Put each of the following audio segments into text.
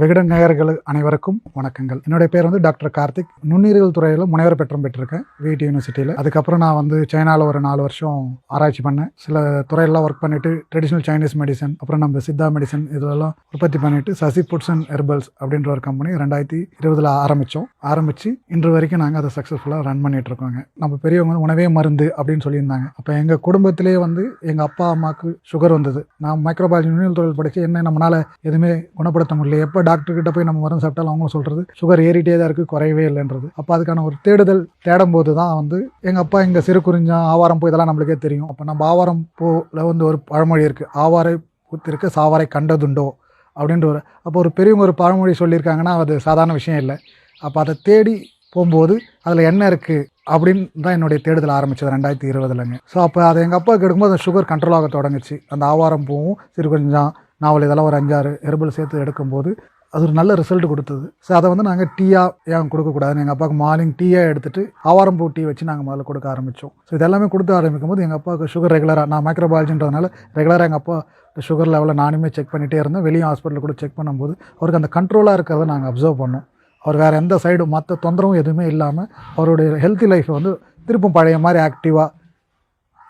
விகடன் நேயர்கள் அனைவருக்கும் வணக்கங்கள். என்னுடைய பேர் வந்து டாக்டர் கார்த்திக். நுண்ணுயிரியல் துறையில் முனைவர் பெற்றம் பெற்றிருக்கேன். விஐடி யூனிவர்சிட்டியில். அதுக்கப்புறம் நான் வந்து சைனாவில் ஒரு நாலு வருஷம் ஆராய்ச்சி பண்ணேன். சில துறையெல்லாம் ஒர்க் பண்ணிட்டு ட்ரெடிஷ்னல் சைனீஸ் மெடிசன் அப்புறம் நம்ம சித்தா மெடிசன் இதெல்லாம் உற்பத்தி பண்ணிட்டு சசி ஃபுட்ஸ் அண்ட் ஹெர்பல்ஸ் அப்படின்ற ஒரு கம்பெனி ரெண்டாயிரத்தி இருபதில் ஆரம்பித்தோம் ஆரம்பித்து இன்று வரைக்கும் நாங்கள் அதை சக்ஸஸ்ஃபுல்லாக ரன் பண்ணிட்டு இருக்கோங்க. நம்ம பெரியவங்க வந்து உணவே மருந்து அப்படின்னு சொல்லியிருந்தாங்க. அப்போ எங்கள் குடும்பத்திலேயே வந்து எங்கள் அப்பா அம்மாவுக்கு சுகர் வந்தது. நான் மைக்ரோபாலஜி நுண்ணியல் தொழில் படித்து என்ன நம்மளால் எதுவுமே குணப்படுத்த முடியல. எப்போ டாக்டர் கிட்ட போய் நம்ம மருந்து சாப்பிட்டாலும் அவங்க சொல்கிறது சுகர் ஏறிட்டே தான் இருக்குது குறையவே இல்லைன்றது. அப்போ அதுக்கான ஒரு தேடுதல் தேடும் போது தான் வந்து எங்கள் அப்பா இங்கே சிறு குறிஞ்சா ஆவாரம் பூ இதெல்லாம் நம்மளுக்கே தெரியும். அப்போ நம்ம ஆவாரம் பூவில் வந்து ஒரு பழமொழி இருக்குது ஆவாரை பூத்திருக்கு சாவாரை கண்டதுண்டோ? அப்படின்ற ஒரு அப்போ ஒரு பெரியவங்க ஒரு பழமொழி சொல்லியிருக்காங்கன்னா அது சாதாரண விஷயம் இல்லை. அப்போ அதை தேடி போகும்போது அதில் என்ன இருக்குது அப்படின்னு தான் என்னுடைய தேடுதல் ஆரம்பிச்சது ரெண்டாயிரத்தி இருபதுலங்க. ஸோ அப்போ அதை எங்கள் அப்பாவுக்கு எடுக்கும்போது அந்த சுகர் கண்ட்ரோல் ஆக தொடங்குச்சு. அந்த ஆவாரம் பூவும் சிறு கொஞ்சம் நாவல் இதெல்லாம் ஒரு அஞ்சாறு ஹெர்பல் சேர்த்து எடுக்கும்போது அது ஒரு நல்ல ரிசல்ட் கொடுத்தது. ஸோ அதை வந்து நாங்கள் டீயாக ஏன் கொடுக்கக்கூடாதுன்னு எங்கள் அப்பாவுக்கு மார்னிங் டீயாக எடுத்துகிட்டு ஆவாரம் பூ டீ வச்சு நாங்கள் முதல்ல கொடுக்க ஆரம்பித்தோம் ஸோ இதெல்லாமே கொடுத்து ஆரம்பிக்கும் போது எங்கள் அப்பாவுக்கு சுகர் ரெகுலராக நான் மைக்ரோபாலஜின்றதுனால ரெகுலராக எங்கள் அப்பா சுகர் லெவலில் நானுமே செக் பண்ணிகிட்டே இருந்தேன். வெளியே ஹாஸ்பிட்டலில் கூட செக் பண்ணும்போது அவருக்கு அந்த கண்ட்ரோலாக இருக்கிறத நாங்கள் அப்சர்வ் பண்ணோம். அவர் வேறு எந்த சைடும் மற்ற தொந்தரவும் எதுவுமே இல்லாமல் அவருடைய ஹெல்த்தி லைஃப்பை வந்து திருப்பும் பழைய மாதிரி ஆக்டிவாக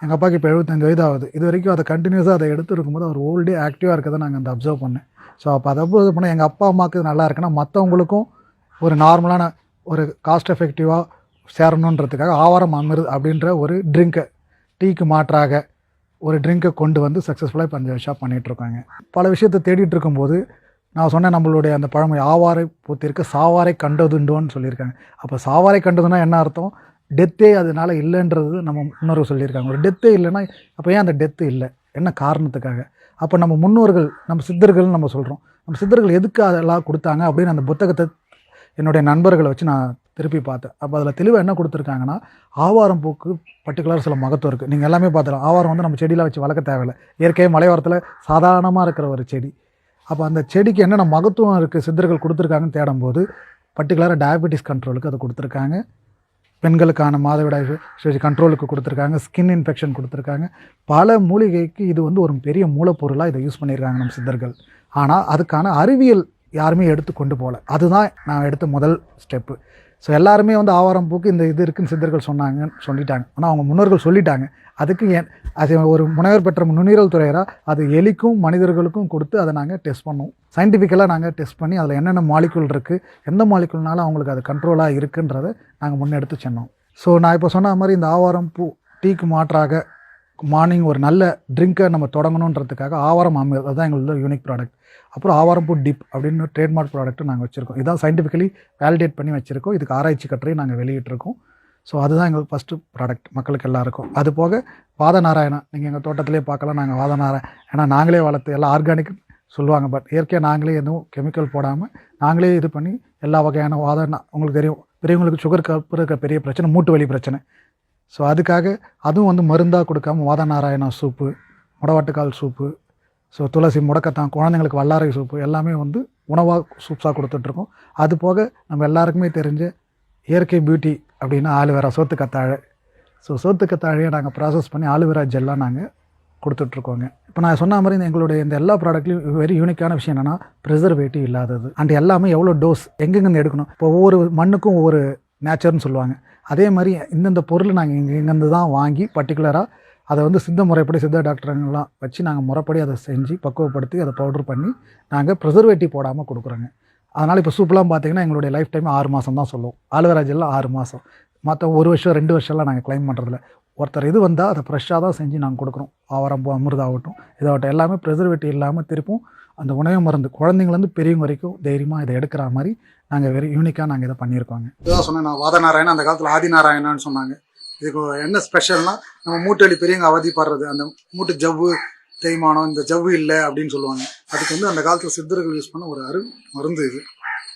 எங்கள் அப்பாவுக்கு இப்போ எழுபத்தஞ்சு வயது ஆகுது. இது வரைக்கும் அதை கண்டினியூஸாக அதை எடுத்து இருக்கும்போது அவர் ஓல்டே ஆக்டிவாக இருக்கதை நாங்கள் அந்த அப்சர்வ் பண்ணேன். ஸோ அப்போ அதை இது பண்ண எங்கள் அப்பா அம்மாவுக்கு நல்லா இருக்குன்னா மற்றவங்களுக்கும் ஒரு நார்மலான ஒரு காஸ்ட் எஃபெக்டிவாக சேரணுன்றதுக்காக ஆவாரம் அமிர்து அப்படின்ற ஒரு ட்ரிங்கை டீக்கு மாற்றாக ஒரு ட்ரிங்கை கொண்டு வந்து சக்ஸஸ்ஃபுல்லாக இப்போ அஞ்சு வருஷம் பண்ணிகிட்ருக்காங்க பல விஷயத்தை தேடிட்டு இருக்கும்போது நான் சொன்னேன் நம்மளுடைய அந்த பழமொழி ஆவாரை பூத்திருக்க சாவாரை கண்டதுண்டோன்னு சொல்லியிருக்காங்க. அப்போ சாவாரை கண்டதுன்னா என்ன அர்த்தம்? டெத்தே அதனால இல்லைன்றது நம்ம முன்னோர்கள் சொல்லியிருக்காங்க. ஒரு டெத்தே இல்லைன்னா அப்போ ஏன் அந்த டெத்து இல்லை? என்ன காரணத்துக்காக? அப்போ நம்ம முன்னோர்கள் நம்ம சித்தர்கள்னு நம்ம சொல்கிறோம் நம்ம சித்தர்கள் எதுக்கு அதெல்லாம் கொடுத்தாங்க அப்படின்னு அந்த புத்தகத்தை என்னுடைய நண்பர்களை வச்சு நான் திருப்பி பார்த்தேன். அப்போ அதில் தெளிவாக என்ன கொடுத்துருக்காங்கன்னா ஆவாரம் பூக்கு பர்டிகுலர் சில மகத்துவம் இருக்குது நீங்கள் எல்லாமே பார்த்துக்கலாம் ஆவாரம் வந்து நம்ம செடியில் வச்சு வளர்க்க தேவையில்லை. இயற்கையாக மலையோரத்தில் சாதாரணமாக இருக்கிற ஒரு செடி. அப்போ அந்த செடிக்கு என்னென்ன மகத்துவம் இருக்குது சித்தர்கள் கொடுத்துருக்காங்கன்னு தேடும்போது பர்டிகுலராக டயபெட்டிஸ் கண்ட்ரோலுக்கு அது கொடுத்துருக்காங்க. பெண்களுக்கான மாதவிடாய் சுழற்சி கண்ட்ரோலுக்கு கொடுத்துருக்காங்க ஸ்கின் இன்ஃபெக்ஷன் கொடுத்துருக்காங்க. பல மூலிகைக்கு இது வந்து ஒரு பெரிய மூலப்பொருளாக இதை யூஸ் பண்ணியிருக்காங்க நம்ம சித்தர்கள். ஆனால் அதுக்கான அறிவியல் யாருமே எடுத்து கொண்டு போகல அதுதான் நான் எடுத்த முதல் ஸ்டெப்பு ஸோ எல்லாருமே வந்து ஆவாரம் பூக்கு இந்த இது இருக்குன்னு சித்தர்கள் சொன்னாங்கன்னு சொல்லிட்டாங்க. ஆனால் அவங்க முன்னோர்கள் சொல்லிட்டாங்க. அதுக்கு ஏன்? அது ஒரு முனைவர் பெற்ற நுண்ணீரல் துறையராக அது எலிக்கும் மனிதர்களுக்கும் கொடுத்து அதை நாங்கள் டெஸ்ட் பண்ணோம். சயின்டிஃபிக்கலாக நாங்கள் டெஸ்ட் பண்ணி அதில் என்னென்ன மாலிகுல் இருக்குது எந்த மாலிகுல்னால அவங்களுக்கு அது கண்ட்ரோலாக இருக்குன்றதை நாங்கள் முன்னெடுத்து சொன்னோம். ஸோ நான் இப்போ சொன்ன மாதிரி இந்த ஆவாரம் பூ டீக்கு மாற்றாக மார்னிங் ஒரு நல்ல ட்ரிங்க்கை நம்ம தொடங்கணுன்றதுக்காக ஆவாரம் அமிர்த் அதுதான் எங்களோட யூனிக் ப்ராடக்ட் அப்புறம் ஆவாரம்பூ டிப் அப்படின்னு ட்ரேட்மார்க் ப்ராடக்ட்டும் நாங்கள் வச்சுருக்கோம். இதான் சயின்டிஃபிக்கலி வேலிடேட் பண்ணி வச்சுருக்கோம். இதுக்கு ஆராய்ச்சி கட்டுரையும் நாங்கள் வெளியிட்டிருக்கோம். ஸோ அதுதான் எங்களுக்கு ஃபஸ்ட்டு ப்ராடக்ட் மக்களுக்கு எல்லாருக்கும். அது போக வாத நாராயணம் நீங்கள் எங்கள் தோட்டத்திலே பார்க்கலாம். நாங்கள் வாதநாராயணம் ஏன்னா நாங்களே வளர்த்து எல்லாம் ஆர்கானிக் சொல்லுவாங்க. பட் இயற்கையாக நாங்களே எதுவும் கெமிக்கல் போடாமல் நாங்களே இது பண்ணி எல்லா வகையான வாதனா உங்களுக்கு தெரியும். பெரியவங்களுக்கு சுகர் கப்பு இருக்க பெரிய பிரச்சனை மூட்டு வலி பிரச்சனை. ஸோ அதுக்காக அதுவும் வந்து மருந்தாக கொடுக்காம வாத நாராயணம் சூப்பு முடவாட்டுக்கால் சூப்பு ஸோ துளசி முடக்கத்தான் குழந்தைங்களுக்கு வல்லாரை சூப்பு எல்லாமே வந்து உணவாக சூப்ஸாக கொடுத்துட்ருக்கோம். அது போக நம்ம எல்லாருக்குமே தெரிஞ்ச இயற்கை பியூட்டி அப்படின்னா ஆலுவேரா சோத்துக்கத்தாழை. ஸோ சோத்து கத்தாழையை நாங்கள் ப்ராசஸ் பண்ணி ஆலுவேரா ஜெல்லாக நாங்கள் கொடுத்துட்ருக்கோங்க. இப்போ நான் சொன்ன மாதிரி இந்த எங்களுடைய இந்த எல்லா ப்ராடக்ட்லையும் வெரி யூனிக்கான விஷயம் என்னென்னா ப்ரிசர்வேட்டிவ் இல்லாதது. அண்ட் எல்லாமே எவ்வளோ டோஸ் எங்கெங்கேருந்து எடுக்கணும்? இப்போ ஒவ்வொரு மண்ணுக்கும் ஒவ்வொரு நேச்சர்னு சொல்லுவாங்க. அதே மாதிரி இந்தந்த பொருள் நாங்கள் இங்கே இங்கேருந்து தான் வாங்கி பர்டிகுலராக அதை வந்து சித்த முறைப்படி சித்த டாக்டருங்கெல்லாம் வச்சு நாங்கள் முறைப்படி அதை செஞ்சு பக்குவப்படுத்தி அதை பவுடர் பண்ணி நாங்கள் ப்ரிசர்வேட்டிவ் போடாமல் கொடுக்குறோங்க. அதனால் இப்போ சூப்பெலாம் பார்த்தீங்கன்னா எங்களுடைய லைஃப் டைம் ஆறு மாதம் தான் சொல்லுவோம் ஆலுவராஜெல்லாம் ஆறு மாதம் மற்ற ஒரு வருஷம் ரெண்டு வருஷம்லாம் நாங்கள் க்ளைம் பண்ணுறதில்ல ஒருத்தர் இது வந்தால் அதை ஃப்ரெஷ்ஷாக தான் செஞ்சு நாங்கள் கொடுக்குறோம். ஆவாரம்பூ அமிர்தாகட்டும் இதாகட்டும் எல்லாமே ப்ரிசர்வேட்டிவ் இல்லாமல் திருப்பும். அந்த உணவு மருந்து குழந்தைங்கலேருந்து பெரியவங்க வரைக்கும் தைரியமாக இதை எடுக்கிற மாதிரி நாங்கள் வெறும் யூனிக்காக நாங்கள் இதை பண்ணியிருக்கோங்க. இதுதான் சொன்னேன் நான் வாதநாராயணன் அந்த காலத்தில் ஆதிநாராயணன்னு சொன்னாங்க. இதுக்கு என்ன ஸ்பெஷல்னா நம்ம மூட்டு பெரியவங்க அவதிப்படுறது அந்த மூட்டு ஜவ்வு தேய்மானம் இந்த ஜவ்வு இல்லை அப்படின்னு சொல்லுவாங்க. அதுக்கு வந்து அந்த காலத்தில் சித்தர்கள் யூஸ் பண்ண ஒரு அரு மருந்து இது.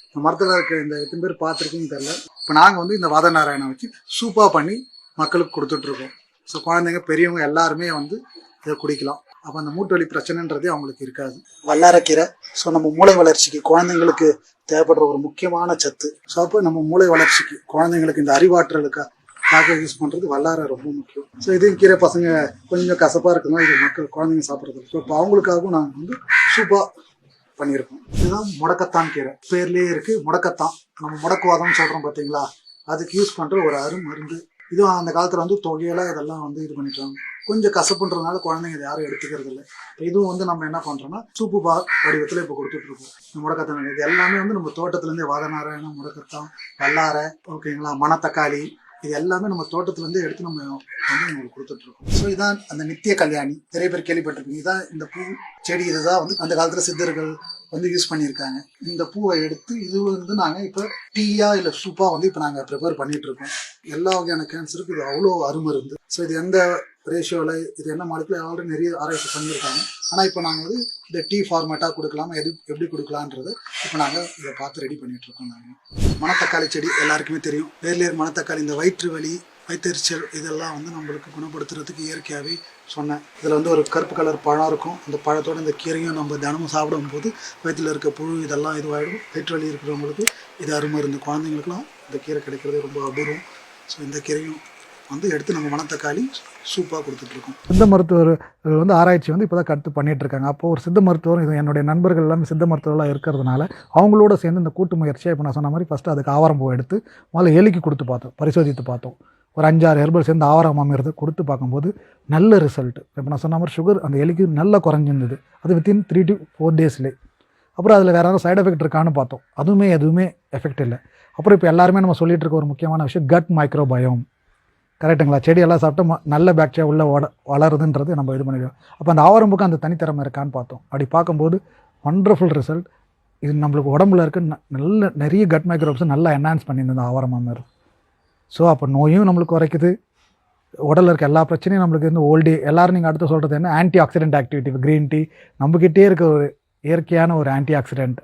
இந்த மரத்தில் இருக்க இந்த எத்தனை பேர் பார்த்துருக்குன்னு தெரில இப்போ நாங்கள் வந்து இந்த வாதநாராயணம் வச்சு சூப்பாக பண்ணி மக்களுக்கு கொடுத்துட்ருக்கோம் ஸோ குழந்தைங்க பெரியவங்க எல்லாருமே வந்து இதை குடிக்கலாம். அப்போ அந்த மூட்டு வலி பிரச்சனைன்றதே அவங்களுக்கு இருக்காது. வல்லாரக்கீரை ஸோ நம்ம மூளை வளர்ச்சிக்கு குழந்தைங்களுக்கு தேவைப்படுற ஒரு முக்கியமான சத்து. ஸோ அப்போ நம்ம மூளை வளர்ச்சிக்கு குழந்தைங்களுக்கு இந்த அறிவாற்றலுக்காக காக்க யூஸ் பண்ணுறது வல்லாரை ரொம்ப முக்கியம். ஸோ இதையும் கீரை பசங்க கொஞ்சம் கசப்பாக இருக்குன்னா இது மக்கள் குழந்தைங்க சாப்பிட்றது ஸோ இப்போ அவங்களுக்காகவும் நாங்கள் வந்து சூப்பாக பண்ணியிருக்கோம். இதுதான் முடக்கத்தான் கீரை. பேர்லேயே இருக்குது முடக்கத்தான். நம்ம முடக்குவாதம்னு சொல்கிறோம் பார்த்தீங்களா அதுக்கு யூஸ் பண்ணுற ஒரு அரு மருந்து இதுவும் அந்த காலத்தில் வந்து தொகையெல்லாம் இதெல்லாம் வந்து இது பண்ணிட்டாங்க. கொஞ்சம் கசப்புன்றதுனால குழந்தைங்க இதை யாரும் எடுத்துக்கிறது இல்லை. இதுவும் வந்து நம்ம என்ன பண்ணுறோம்னா சூப்பு பா வடிவத்தில் இப்போ கொடுத்துட்ருக்கோம் இந்த முடக்கத்தான் இது எல்லாமே வந்து நம்ம தோட்டத்துலேருந்தே வாதநாராயணம் முடக்கத்தான் வல்லாரை ஓகேங்களா மணத்தக்காளி இது எல்லாமே நம்ம தோட்டத்துலேருந்தே எடுத்து நம்ம வந்து உங்களுக்கு கொடுத்துட்ருக்கோம் ஸோ இதான் அந்த நித்திய கல்யாணி. நிறைய பேர் கேள்விப்பட்டிருப்பீங்க. இதான் இந்த பூ செடி இதுதான் வந்து அந்த காலத்தில் சித்தர்கள் வந்து யூஸ் பண்ணியிருக்காங்க. இந்த பூவை எடுத்து இது வந்து நாங்கள் இப்போ டீயா இல்லை சூப்பாக வந்து இப்போ நாங்கள் ப்ரிப்பேர் பண்ணிட்டு இருக்கோம். எல்லா வகையான கேன்சருக்கு இது அவ்வளோ அருமருந்து ஸோ இது எந்த ரேஷியோவில் இது என்ன மாடத்தில் ஆல்ரெடி நிறைய ஆராய்ச்சி பண்ணியிருக்காங்க. ஆனால் இப்போ நாங்கள் வந்து இந்த டீ ஃபார்மேட்டாக கொடுக்கலாமா எது எப்படி கொடுக்கலான்றது இப்போ நாங்கள் இதை பார்த்து ரெடி பண்ணிட்டு இருக்கோம் நாங்கள் மணத்தக்காளி செடி எல்லாருக்குமே தெரியும். வேர்லேயர் மணத்தக்காளி இந்த வயிற்று வலி வயிற்றெரிச்சல் இதெல்லாம் வந்து நம்மளுக்கு குணப்படுத்துறதுக்கு இயற்கையாகவே சொன்னேன். இதில் வந்து ஒரு கருப்பு கலர் பழம் இருக்கும். அந்த பழத்தோட இந்த கீரையும் நம்ம தினமும் சாப்பிடும்போது வயிற்றில் இருக்க புழு இதெல்லாம் இதுவாகிடும் வயிற்று வலி இருக்கிறவங்களுக்கு இது அருமை அருமருந்து குழந்தைங்களுக்குலாம் இந்த கீரை கிடைக்கிறது ரொம்ப அபூர்வம். ஸோ இந்த கீரையும் வந்து எடுத்து நம்ம மணத்தக்காளி சூப்பாக கொடுத்துட்ருக்கோம். சித்த மருத்துவர்கள் வந்து ஆராய்ச்சி வந்து இப்போ தான் கற்று பண்ணிகிட்ருக்காங்க இருக்காங்க அப்போ ஒரு சித்த மருத்துவர் இது என்னுடைய நண்பர்கள் எல்லாமே சித்த மருத்துவர்களாக இருக்கிறதுனால அவங்களோட சேர்ந்து இந்த கூட்டு முயற்சியாக இப்போ நான் சொன்ன மாதிரி ஃபஸ்ட்டு அதுக்கு ஆவாரம்பூ எடுத்து முதல்ல எலிக்கு கொடுத்து பார்த்தோம் பரிசோதித்து பார்த்தோம். ஒரு அஞ்சாறு ஹெர்பல் சேர்ந்து ஆவாரம் அமைறது கொடுத்து பார்க்கும்போது நல்ல ரிசல்ட் இப்போ நான் சொன்ன மாதிரி சுகர் அந்த எலிக்கு நல்லா குறைஞ்சிருந்தது. அது வித்தின் த்ரீ டு ஃபோர் டேஸ்லேயே அப்புறம் அதில் வேறு ஏதாவது சைடு எஃபெக்ட் இருக்கான்னு பார்த்தோம். அதுவுமே எதுவுமே எஃபெக்ட் இல்லை. அப்புறம் இப்போ எல்லாருமே நம்ம சொல்லிகிட்டு இருக்க ஒரு முக்கியமான விஷயம் கட் மைக்ரோபயோம் கரெக்டுங்களா செடியெல்லாம் சாப்பிட்டு ம- நல்ல பாக்டீரியா உள்ளே வட வளருதுன்றது நம்ம இது பண்ணிடுவோம் அப்போ அந்த ஆவரம்புக்கு அந்த தனித்திறமை இருக்கான்னு பார்த்தோம். அப்படி பார்க்கும்போது ஒண்டர்ஃபுல் ரிசல்ட் இது நம்மளுக்கு உடம்புல இருக்க ந- நல்ல நிறைய கட் மைக்ரோப்ஸ் நல்லா என்ஹான்ஸ் பண்ணியிருந்தது ஆவரமாக மாதிரி ஸோ அப்போ நோயும் நம்மளுக்கு குறைக்குது. உடலில் இருக்க எல்லா பிரச்சனையும் நம்மளுக்கு வந்து ஓல்டு எல்லோரும் நீங்கள் அடுத்து சொல்கிறது என்ன? Antioxidant activity green tea நம்மக்கிட்டே இருக்க ஒரு இயற்கையான ஒரு ஆன்டி ஆக்சிடென்ட்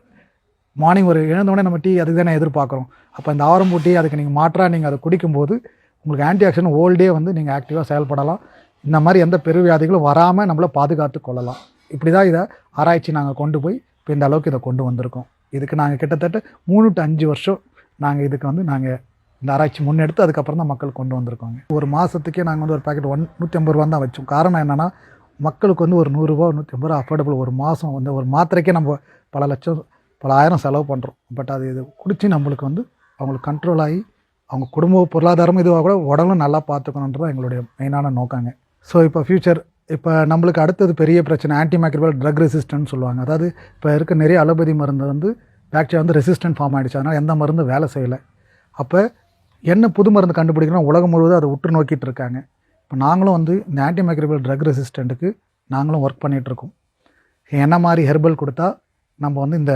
மார்னிங் ஒரு எழுந்தோடனே நம்ம டீ அதுக்கு தானே எதிர்பார்க்குறோம். அப்போ இந்த ஆரம்பு டீ அதுக்கு நீங்கள் மாற்றாக நீங்கள் அதை குடிக்கும்போது உங்களுக்கு ஆன்டி ஆக்சிடென்ட் ஓல்டே வந்து நீங்கள் ஆக்டிவாக செயல்படலாம். இந்த மாதிரி எந்த பெருவியாதிகளும் வராமல் நம்மளை பாதுகாத்து கொள்ளலாம். இப்படி தான் இதை ஆராய்ச்சி நாங்கள் கொண்டு போய் இப்போ இந்த அளவுக்கு இதை கொண்டு வந்திருக்கோம். இதுக்கு நாங்கள் கிட்டத்தட்ட மூணு டு அஞ்சு வருஷம் நாங்கள் இதுக்கு வந்து நாங்கள் இந்த ஆராய்ச்சி முன்னெடுத்து அதுக்கப்புறம் தான் மக்கள் கொண்டு வந்திருக்காங்க. ஒரு மாதத்துக்கே நாங்கள் வந்து ஒரு பேக்கெட் ஒன் நூற்றி ஐம்பது ரூபா தான் வச்சோம். காரணம் என்னென்னா மக்களுக்கு வந்து ஒரு நூறுரூவா நூற்றி ஐம்பது ரூபா அஃபோர்டபுள் ஒரு மாதம் வந்து ஒரு மாத்திரைக்கே நம்ம பல லட்சம் பல ஆயிரம் செலவு பண்ணுறோம் பட் அது இது குடித்து நம்மளுக்கு வந்து அவங்களுக்கு கண்ட்ரோல் ஆகி அவங்க குடும்ப பொருளாதாரம் இதுவாக கூட உடலும் நல்லா பார்த்துக்கணுன்றது தான் எங்களுடைய மெயினான நோக்கங்க. ஸோ இப்போ ஃப்யூச்சர் இப்போ நம்மளுக்கு அடுத்தது பெரிய பிரச்சனை ஆன்டிமைக்ரோபியல் ட்ரக் ரெசிஸ்டன்ட் சொல்லுவாங்க. அதாவது இப்போ இருக்க நிறைய அலோபதி மருந்து வந்து பேக்டீரியா வந்து ரெசிஸ்டன்ட் ஃபார்ம் ஆகிடுச்சு அதனால் எந்த மருந்து வேலை செய்யலை. அப்போ என்ன புது மருந்து கண்டுபிடிக்கணும் உலகம் முழுவதும் அதை உற்று நோக்கிட்டு இருக்காங்க. இப்போ நாங்களும் வந்து இந்த ஆன்டி மைக்ரோபியல் ட்ரக் ரெசிஸ்டண்ட்டுக்கு நாங்களும் ஒர்க் பண்ணிகிட்ருக்கோம் என்ன மாதிரி ஹெர்பல் கொடுத்தா நம்ம வந்து இந்த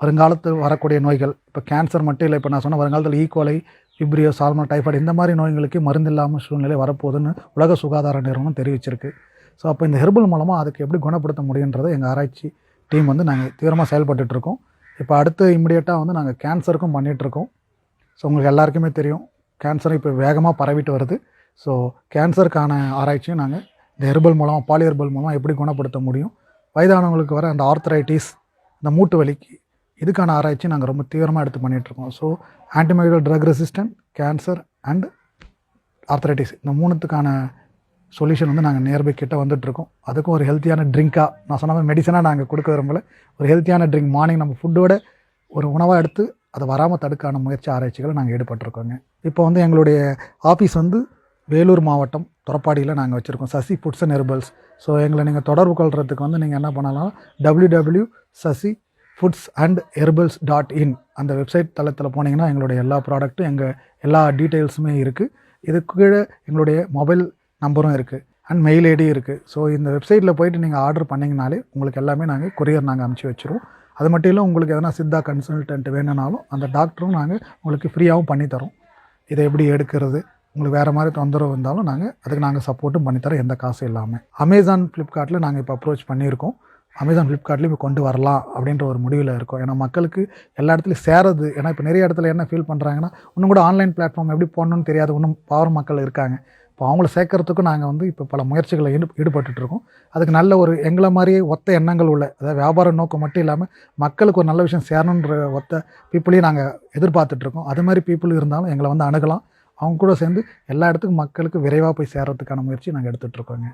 வருங்காலத்தில் வரக்கூடிய நோய்கள் இப்போ கேன்சர் மட்டும் இல்லை இப்போ நான் சொன்ன வருங்காலத்தில் ஈக்குவலை விப்ரியோ சால்மன் டைஃபாய்டு இந்த மாதிரி நோய்களுக்கு மருந்து இல்லாமல் சூழ்நிலை வரப்போகுதுன்னு உலக சுகாதார நிறுவனம் தெரிவிச்சிருக்கு. ஸோ அப்போ இந்த ஹெர்பல் மூலமாக அதுக்கு எப்படி குணப்படுத்த முடியுன்றதை எங்கள் ஆராய்ச்சி டீம் வந்து நாங்கள் தீவிரமாக செயல்பட்டுருக்கோம் இப்போ அடுத்து இமிடியேட்டாக வந்து நாங்கள் கேன்சருக்கும் பண்ணிகிட்ருக்கோம் ஸோ உங்களுக்கு எல்லாருக்குமே தெரியும் கேன்சர் இப்போ வேகமாக பரவிட்டு வருது. ஸோ கேன்சருக்கான ஆராய்ச்சியும் நாங்கள் இந்த ஹெர்பல் மூலமாக பாலியர்பல் மூலமாக எப்படி குணப்படுத்த முடியும் வயதானவங்களுக்கு வர அந்த ஆர்த்தரைட்டிஸ் இந்த மூட்டு வலிக்கு இதுக்கான ஆராய்ச்சி நாங்கள் ரொம்ப தீவிரமாக எடுத்து பண்ணிகிட்ருக்கோம் so ஆன்டிமைடல் drug resistant cancer and arthritis இந்த மூணுத்துக்கான சொல்யூஷன் வந்து நாங்கள் நியர்பை கிட்ட வந்துட்டுருக்கோம் அதுக்கும் ஒரு ஹெல்த்தியான ட்ரிங்க்காக நான் சொன்ன மாதிரி மெடிசனாக நாங்கள் கொடுக்க விரும்பல. ஒரு ஹெல்த்தியான ட்ரிங்க் மார்னிங் நம்ம ஃபுட்டோட ஒரு உணவாக எடுத்து அதை வராமல் தடுக்கான முயற்சி ஆராய்ச்சிகளை நாங்கள் ஈடுபட்டிருக்கோங்க. இப்போ வந்து எங்களுடைய ஆஃபீஸ் வந்து வேலூர் மாவட்டம் துறப்பாடியில் நாங்கள் வச்சுருக்கோம். Sasi foods and herbals. So எங்களை நீங்கள் தொடர்பு கொள்றதுக்கு வந்து நீங்கள் என்ன பண்ணலாம்? W W Sasi foods and herbals dot in அந்த வெப்சைட் தளத்தில் போனீங்கன்னா எங்களுடைய எல்லா ப்ராடக்ட்டும் எங்கள் எல்லா டீட்டெயில்ஸுமே இருக்குது இதுக்கு கீழே எங்களுடைய மொபைல் நம்பரும் இருக்குது அண்ட் மெயில் ஐடி இருக்குது ஸோ இந்த வெப்சைட்டில் போயிட்டு நீங்கள் ஆர்டர் பண்ணிங்கனாலே உங்களுக்கு எல்லாமே நாங்கள் கொரியர் நாங்கள் அனுப்பிச்சி வச்சுருவோம். அது மட்டும் இல்லை உங்களுக்கு எதனா சித்தா கன்சல்டன்ட் வேணும்னாலும் அந்த டாக்டரும் நாங்கள் உங்களுக்கு ஃப்ரீயாகவும் பண்ணித்தரோம். இதை எப்படி எடுக்கிறது? உங்களுக்கு வேறு மாதிரி தொந்தரவு இருந்தாலும் நாங்கள் அதுக்கு நாங்கள் சப்போர்ட்டும் பண்ணித்தரோம் எந்த காசும் இல்லாமல் அமேசான் ஃப்ளிப்கார்ட்டில் நாங்கள் இப்போ அப்ரோச் பண்ணியிருக்கோம். அமேசான் ஃப்ளிப்கார்ட்லேயும் இப்போ கொண்டு வரலாம் அப்படின்ற ஒரு முடிவில் இருக்கும். ஏன்னா மக்களுக்கு எல்லா இடத்துலையும் சேரது. ஏன்னா இப்போ நிறைய இடத்துல என்ன ஃபீல் பண்ணுறாங்கன்னா இன்னும் கூட ஆன்லைன் பிளாட்ஃபார்ம் எப்படி போடணும்னு தெரியாத. இன்னும் பவர் மக்கள் இருக்காங்க. இப்போ அவங்கள சேர்க்கறதுக்கும் நாங்கள் வந்து இப்போ பல முயற்சிகளை ஈடு ஈடுபட்டுட்டு இருக்கோம் அதுக்கு நல்ல ஒரு எங்களை மாதிரியே ஒத்த எண்ணங்கள் உள்ள அதாவது வியாபார நோக்கம் மட்டும் இல்லாமல் மக்களுக்கு ஒரு நல்ல விஷயம் சேரணுன்ற ஒத்த பீப்புளையும் நாங்கள் எதிர்பார்த்துட்ருக்கோம் அது மாதிரி பீப்புள் இருந்தாலும் எங்களை வந்து அணுகலாம். அவங்க கூட சேர்ந்து எல்லா இடத்துக்கும் மக்களுக்கு விரைவாக போய் சேர்கிறதுக்கான முயற்சி நாங்கள் எடுத்துகிட்ருக்கோங்க